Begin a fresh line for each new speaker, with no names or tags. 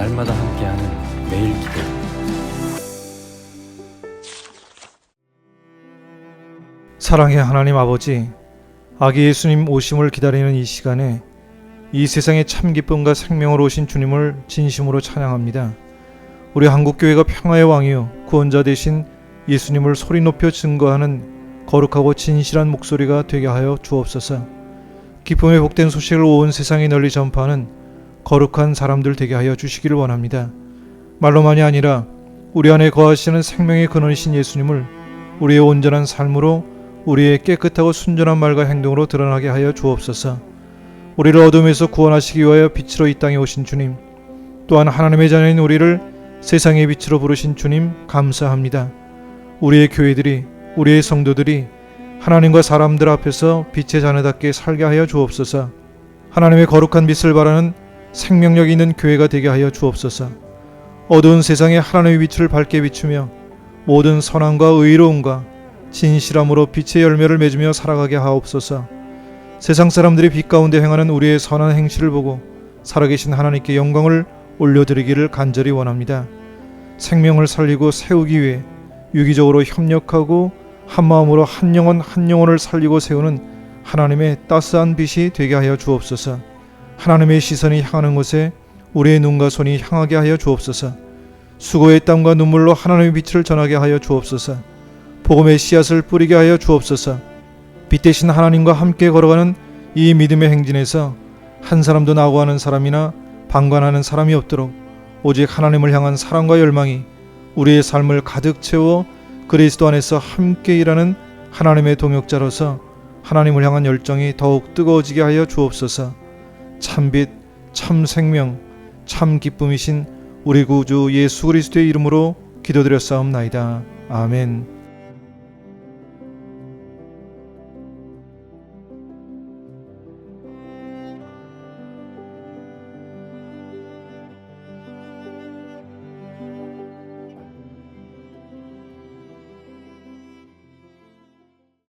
함께하는 매일 기도
사랑의 하나님 아버지, 아기 예수님 오심을 기다리는 이 시간에 이 세상에 참 기쁨과 생명으로 오신 주님을 진심으로 찬양합니다. 우리 한국교회가 평화의 왕이요 구원자 되신 예수님을 소리 높여 증거하는 거룩하고 진실한 목소리가 되게 하여 주옵소서. 기쁨의 복된 소식을 온 세상에 널리 전파하는 거룩한 사람들 되게 하여 주시기를 원합니다. 말로만이 아니라 우리 안에 거하시는 생명의 근원이신 예수님을 우리의 온전한 삶으로 우리의 깨끗하고 순전한 말과 행동으로 드러나게 하여 주옵소서. 우리를 어둠에서 구원하시기 위하여 빛으로 이 땅에 오신 주님, 또한 하나님의 자녀인 우리를 세상의 빛으로 부르신 주님 감사합니다. 우리의 교회들이 우리의 성도들이 하나님과 사람들 앞에서 빛의 자녀답게 살게 하여 주옵소서. 하나님의 거룩한 빛을 바라는 생명력 있는 교회가 되게 하여 주옵소서. 어두운 세상에 하나님의 빛을 밝게 비추며 모든 선함과 의로움과 진실함으로 빛의 열매를 맺으며 살아가게 하옵소서. 세상 사람들이 빛 가운데 행하는 우리의 선한 행실을 보고 살아계신 하나님께 영광을 올려드리기를 간절히 원합니다. 생명을 살리고 세우기 위해 유기적으로 협력하고 한 마음으로 한 영혼 한 영혼을 살리고 세우는 하나님의 따스한 빛이 되게 하여 주옵소서. 하나님의 시선이 향하는 곳에 우리의 눈과 손이 향하게 하여 주옵소서. 수고의 땀과 눈물로 하나님의 빛을 전하게 하여 주옵소서. 복음의 씨앗을 뿌리게 하여 주옵소서. 빛 대신 하나님과 함께 걸어가는 이 믿음의 행진에서 한 사람도 나고하는 사람이나 방관하는 사람이 없도록 오직 하나님을 향한 사랑과 열망이 우리의 삶을 가득 채워 그리스도 안에서 함께 일하는 하나님의 동역자로서 하나님을 향한 열정이 더욱 뜨거워지게 하여 주옵소서. 참빛, 참 생명, 참 기쁨이신 우리 구주 예수 그리스도의 이름으로 기도드렸사옵나이다. 아멘.